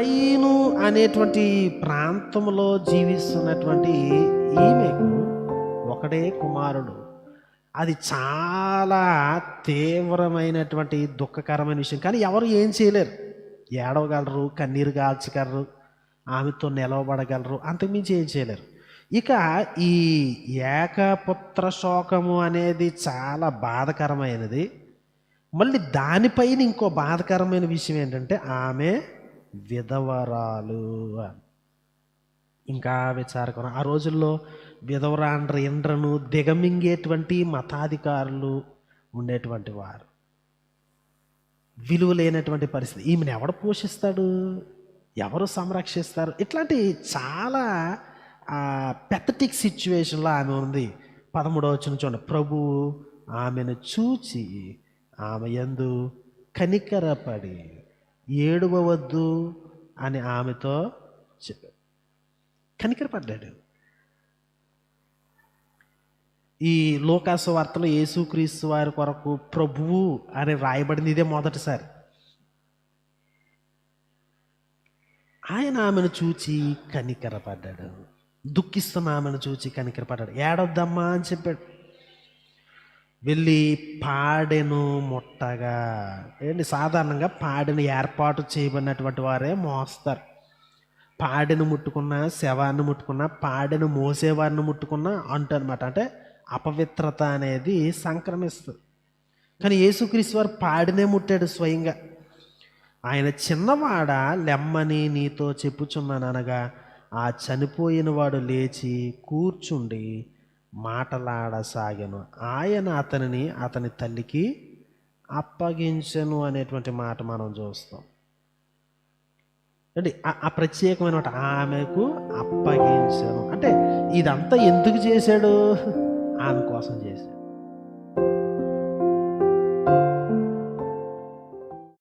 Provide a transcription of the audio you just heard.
Coin అనేటువంటి ప్రాంతంలో జీవిస్తున్నటువంటి ఈమెకు ఒకడే కుమారుడు. అది చాలా తీవ్రమైనటువంటి దుఃఖకరమైన విషయం. కానీ ఎవరు ఏం చేయలేరు. ఏడవగలరు కన్నీరు కాల్చగలరు ఆమెతో నిలవబడగలరు అంతకుమించి ఏం చేయలేరు. ఇక ఈ ఏకపుత్ర శోకము అనేది చాలా బాధకరమైనది. మళ్ళీ దానిపైన ఇంకో బాధకరమైన విషయం ఏంటంటే ఆమె విధవరాలు అని. ఇంకా విచారకరం ఆ రోజుల్లో విధవరాండ్ర ఇండ్రను దిగమింగేటువంటి మతాధికారులు ఉండేటువంటి వారు. విలువ లేనటువంటి పరిస్థితి. ఈమెను ఎవడు పోషిస్తాడు? ఎవరు సంరక్షిస్తారు? ఇట్లాంటి చాలా పెథటిక్ సిచ్యువేషన్లో ఆమె ఉంది. పదమూడవ వచ్చిన చూడండి. ప్రభువు ఆమెను చూచి ఆమె ఎందు కనికరపడి ఏడవవద్దు అని ఆమెతో చెప్పాడు కనికరపడ్డాడు. ఈ లోకాసు వార్తలో యేసుక్రీస్తు వారి కొరకు ప్రభువు అని రాయబడింది ఇదే మొదటిసారి. ఆయన ఆమెను చూచి కనికరపడ్డాడు. దుఃఖిస్తున్న ఆమెను చూచి కనికరపడ్డాడు. ఏడొద్దమ్మా అని చెప్పాడు. వెళ్ళి పాడెను ముట్టగా. ఏంటి? సాధారణంగా పాడెను ఏర్పాటు చేయబడినటువంటి వారే మోస్తారు. పాడెను ముట్టుకున్నా శవాన్ని ముట్టుకున్నా పాడెను మోసేవారిని ముట్టుకున్నా అంటు అనమాట అంటే అపవిత్రత అనేది సంక్రమిస్తుంది. కానీ యేసుక్రీస్తు వారు పాడినే ముట్టాడు స్వయంగా. ఆయన చిన్నవాడ? లెమ్మని నీతో చెప్పుచున్నాను అనగా ఆ చనిపోయిన వాడు లేచి కూర్చుండి మాటలాడసాగాను. ఆయన అతనిని అతని తల్లికి అప్పగించను అనేటువంటి మాట మనం చూస్తాం. అంటే ఆ- ప్రత్యేకమైన ఆమెకు అప్పగించను. అంటే ఇదంతా ఎందుకు చేశాడు? ఆమె కోసం చేశాడు.